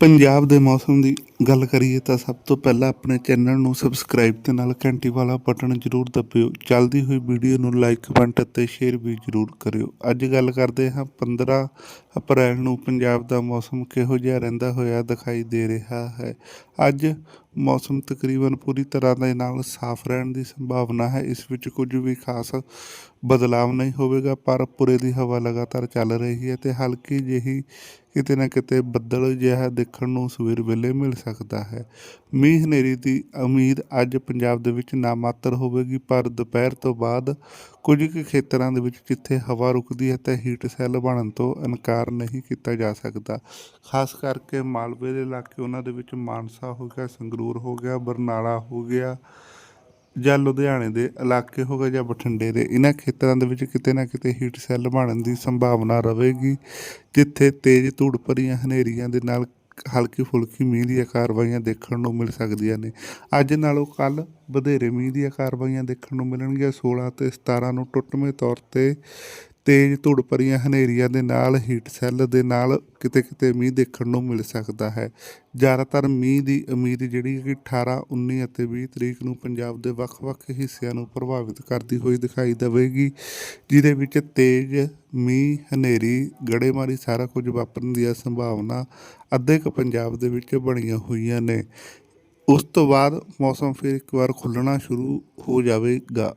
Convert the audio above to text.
ਪੰਜਾਬ ਦੇ ਮੌਸਮ ਦੀ ਗੱਲ ਕਰੀਏ ਤਾਂ ਸਭ ਤੋਂ ਪਹਿਲਾਂ ਆਪਣੇ ਚੈਨਲ ਨੂੰ ਸਬਸਕ੍ਰਾਈਬ ਤੇ ਨਾਲ ਘੰਟੀ ਵਾਲਾ ਬਟਨ ਜ਼ਰੂਰ ਦਬਿਓ। ਚੱਲਦੀ ਹੋਈ ਵੀਡੀਓ ਨੂੰ ਲਾਈਕ ਕਮੈਂਟ ਅਤੇ ਸ਼ੇਅਰ ਵੀ ਜ਼ਰੂਰ ਕਰਿਓ। ਅੱਜ ਗੱਲ ਕਰਦੇ ਹਾਂ 15 ਅਪ੍ਰੈਲ ਨੂੰ ਪੰਜਾਬ ਦਾ ਮੌਸਮ ਕਿਹੋ ਜਿਹਾ ਰਹਿੰਦਾ ਹੋਇਆ ਦਿਖਾਈ ਦੇ ਰਿਹਾ ਹੈ। ਅੱਜ ਮੌਸਮ ਤਕਰੀਬਨ ਪੂਰੀ ਤਰ੍ਹਾਂ ਦੇ ਨਾਲ ਸਾਫ਼ ਰਹਿਣ ਦੀ ਸੰਭਾਵਨਾ ਹੈ। ਇਸ ਵਿੱਚ ਕੁਝ ਵੀ ਖਾਸ ਬਦਲਾਵ ਨਹੀਂ ਹੋਵੇਗਾ, ਪਰ ਪੂਰੇ ਦੀ ਹਵਾ ਲਗਾਤਾਰ ਚੱਲ ਰਹੀ ਹੈ ਤੇ ਹਲਕੀ ਜਿਹੀ ਕਿਤੇ ਨਾ ਕਿਤੇ ਬੱਦਲ ਜਿਹਾ ਦੇਖਣ ਨੂੰ ਸਵੇਰ ਵੇਲੇ ਮਿਲ ਸਕਦਾ ਸਕਦਾ ਹੈ। ਮੀਂਹ ਹਨੇਰੀ ਦੀ ਉਮੀਦ ਅੱਜ ਪੰਜਾਬ ਦੇ ਵਿੱਚ ਨਾ ਮਾਤਰ ਹੋਵੇਗੀ, ਪਰ ਦੁਪਹਿਰ ਤੋਂ ਬਾਅਦ ਕੁਝ ਕੁ ਖੇਤਰਾਂ ਦੇ ਵਿੱਚ ਜਿੱਥੇ ਹਵਾ ਰੁਕਦੀ ਹੈ ਤਾਂ ਹੀਟ ਸੈੱਲ ਬਣਨ ਤੋਂ ਇਨਕਾਰ ਨਹੀਂ ਕੀਤਾ ਜਾ ਸਕਦਾ। ਖਾਸ ਕਰਕੇ ਮਾਲਵੇ ਦੇ ਇਲਾਕੇ, ਉਹਨਾਂ ਦੇ ਵਿੱਚ ਮਾਨਸਾ ਹੋ ਗਿਆ, ਸੰਗਰੂਰ ਹੋ ਗਿਆ, ਬਰਨਾਲਾ ਹੋ ਗਿਆ ਜਾਂ ਲੁਧਿਆਣੇ ਦੇ ਇਲਾਕੇ ਹੋ ਗਏ ਜਾਂ ਬਠਿੰਡੇ ਦੇ, ਇਹਨਾਂ ਖੇਤਰਾਂ ਦੇ ਵਿੱਚ ਕਿਤੇ ਨਾ ਕਿਤੇ ਹੀਟ ਸੈੱਲ ਬਣਨ ਦੀ ਸੰਭਾਵਨਾ ਰਹੇਗੀ, ਜਿੱਥੇ ਤੇਜ਼ ਧੂੜ ਭਰੀਆਂ ਹਨੇਰੀਆਂ ਦੇ ਨਾਲ ਹਲਕੀ ਫੁਲਕੀ ਮੀਂਹ ਦੀਆਂ ਕਾਰਵਾਈਆਂ ਦੇਖਣ ਨੂੰ ਮਿਲ ਸਕਦੀਆਂ ਨੇ। ਅੱਜ ਨਾਲੋਂ ਕੱਲ ਵਧੇਰੇ ਮੀਂਹ ਦੀਆਂ ਕਾਰਵਾਈਆਂ ਦੇਖਣ ਨੂੰ ਮਿਲਣਗੀਆਂ। 16 ਤੇ 17 ਨੂੰ ਟੁੱਟਵੇਂ ਤੌਰ ਤੇ ਤੇਜ਼ ਧੁੜ ਭਰੀਆਂ ਹਨੇਰੀਆਂ ਦੇ ਨਾਲ ਹੀਟ ਸੈੱਲ ਦੇ ਨਾਲ ਕਿਤੇ ਕਿਤੇ ਮੀਂਹ ਦੇਖਣ ਨੂੰ ਮਿਲ ਸਕਦਾ ਹੈ। ਜ਼ਿਆਦਾਤਰ ਮੀਂਹ ਦੀ ਉਮੀਦ ਜਿਹੜੀ ਕਿ 18 19 ਅਤੇ 20 ਤਰੀਕ ਨੂੰ ਪੰਜਾਬ ਦੇ ਵੱਖ-ਵੱਖ ਹਿੱਸਿਆਂ ਨੂੰ ਪ੍ਰਭਾਵਿਤ ਕਰਦੀ ਹੋਈ ਦਿਖਾਈ ਦੇਵੇਗੀ, ਜਿਹਦੇ ਵਿੱਚ ਤੇਜ਼ ਮੀਂਹ, ਹਨੇਰੀ, ਗੜੇਮਾਰੀ ਸਾਰਾ ਕੁਝ ਵਾਪਰਨ ਦੀ ਸੰਭਾਵਨਾ ਅੱਧੇ ਕੁ ਪੰਜਾਬ ਦੇ ਵਿੱਚ ਬਣੀਆਂ ਹੋਈਆਂ ਨੇ। ਉਸ ਤੋਂ ਬਾਅਦ ਮੌਸਮ ਫਿਰ ਇੱਕ ਵਾਰ ਖੁੱਲਣਾ ਸ਼ੁਰੂ ਹੋ ਜਾਵੇਗਾ।